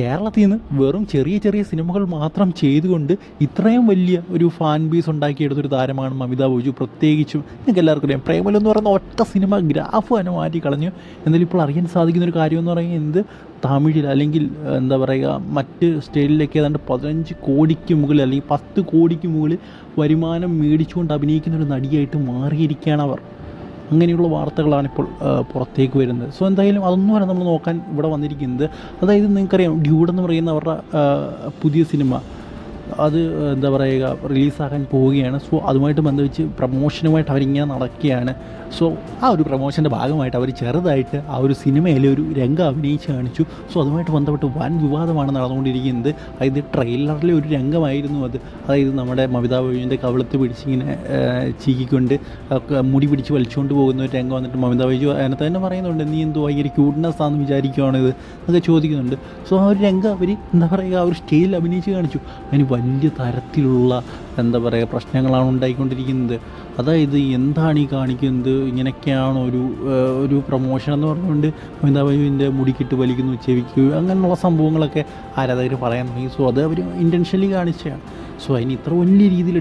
കേരളത്തിൽ നിന്ന് വെറും ചെറിയ ചെറിയ സിനിമകൾ മാത്രം ചെയ്തുകൊണ്ട് ഇത്രയും വലിയ ഒരു ഫാൻ ബേസ് ഉണ്ടാക്കിയെടുത്തൊരു താരമാണ് മമിത ബോജു. പ്രത്യേകിച്ചും നിങ്ങൾക്ക് എല്ലാവർക്കും അറിയാം. പ്രേമലു എന്ന് പറയുന്ന ഒറ്റ സിനിമ ഗ്രാഫ് തന്നെ മാറ്റി കളഞ്ഞു എന്നാലും ഇപ്പോൾ അറിയാൻ സാധിക്കുന്ന ഒരു കാര്യം എന്ന് പറയുന്നത് തമിഴിൽ അല്ലെങ്കിൽ എന്താ പറയുക മറ്റ് സ്റ്റേറ്റിലൊക്കെ ഏതാണ്ട് പതിനഞ്ച് കോടിക്ക് മുകളിൽ അല്ലെങ്കിൽ പത്ത് കോടിക്ക് മുകളിൽ വരുമാനം മേടിച്ചുകൊണ്ട് അഭിനയിക്കുന്ന ഒരു നടിയായിട്ട് മാറിയിരിക്കുകയാണ് അവർ. അങ്ങനെയുള്ള വാർത്തകളാണ് ഇപ്പോൾ പുറത്തേക്ക് വരുന്നത്. സോ എന്തായാലും അതൊന്നുമല്ല നമ്മൾ നോക്കാൻ ഇവിടെ വന്നിരിക്കുന്നത്. അതായത് നിങ്ങൾക്കറിയാം ഡ്യൂഡ് എന്ന് പറയുന്ന അവരുടെ പുതിയ സിനിമ അത് എന്താ പറയുക റിലീസാകാൻ പോവുകയാണ്. സോ അതുമായിട്ട് ബന്ധിച്ച് പ്രമോഷനുമായിട്ട് അവരിങ്ങനെ നടക്കുകയാണ്. സോ ആ ഒരു പ്രമോഷന്റെ ഭാഗമായിട്ട് അവർ ചെറുതായിട്ട് ആ ഒരു സിനിമയിൽ ഒരു രംഗം അഭിനയിച്ച് കാണിച്ചു. സോ അതുമായിട്ട് ബന്ധപ്പെട്ട് വൻ വിവാദമാണ് നടന്നുകൊണ്ടിരിക്കുന്നത്. അതായത് ട്രെയിലറിലെ ഒരു രംഗമായിരുന്നു അത്. അതായത് നമ്മുടെ മമിതാ ബൈജുവിന്റെ കവളത്ത് പിടിച്ചിങ്ങനെ ചീക്കിക്കൊണ്ട് മുടി പിടിച്ച് വലിച്ചുകൊണ്ട് പോകുന്ന ഒരു രംഗം വന്നിട്ട് മമിതാ ബൈജു അതിനകത്ത് തന്നെ പറയുന്നുണ്ട് നീ എന്തോ ഭയങ്കര ക്യൂട്ട്നെസ് ആണെന്ന് വിചാരിക്കുകയാണ് ഇത് എന്നൊക്കെ ചോദിക്കുന്നുണ്ട്. സോ ആ ഒരു രംഗം അവർ എന്താ പറയുക ആ ഒരു സ്റ്റേജിൽ അഭിനയിച്ച് കാണിച്ചു. അതിന് വലിയ തരത്തിലുള്ള എന്താ പറയുക പ്രശ്നങ്ങളാണ് ഉണ്ടായിക്കൊണ്ടിരിക്കുന്നത്. അതായത് എന്താണ് ഈ കാണിക്കുന്നത്? ഇങ്ങനെയൊക്കെയാണ് ഒരു ഒരു പ്രൊമോഷൻ എന്ന് പറഞ്ഞുകൊണ്ട് അമിതാഭ് ബൈജുവിന്റെ മുടിക്കിട്ട് വലിക്കുന്നു ചെവിക്ക് അങ്ങനെയുള്ള സംഭവങ്ങളൊക്കെ ആരാധകർ പറയാൻ തുടങ്ങി സോ അത് അവർ ഇന്റൻഷനലി കാണിച്ചതാണ്. സോ അതിന് ഇത്ര വലിയ രീതിയിൽ